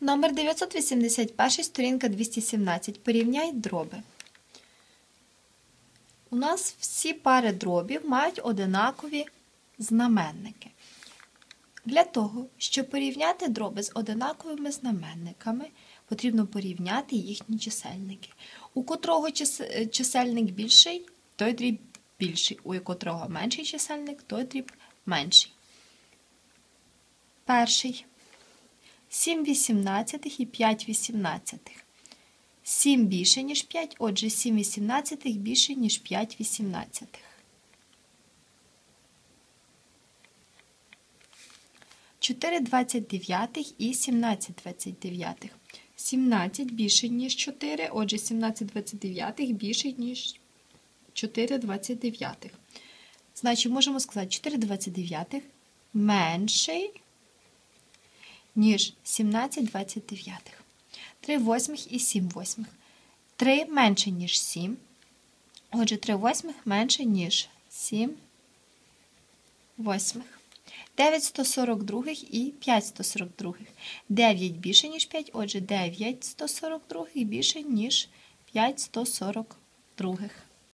Номер 981, сторінка 217. Порівняй дроби. У нас всі пари дробів мають одинакові знаменники. Для того, щоб порівняти дроби з одинаковими знаменниками, потрібно порівняти їхні чисельники. У котрого чисельник більший, той дріб більший. У котрого менший чисельник, той дріб менший. Перший. 7 вісімнадцятих і 5 вісімнадцятих. 7 більше, ніж 5, отже, 7 вісімнадцятих більше, ніж 5 вісімнадцятих. 4 29 і 17 29. 17 більше, ніж 4, отже, 17 29 більше, ніж 4 29. Значить, можемо сказати, 4 29 менший, ніж 17 29. 3 восьмих і 7 восьмих. 3 менше, ніж 7. Отже, 3 восьмих менше, ніж 7 восьмих. 9 142 і 5 142. 9 більше, ніж 5, отже, 9 142 більше, ніж 5 142.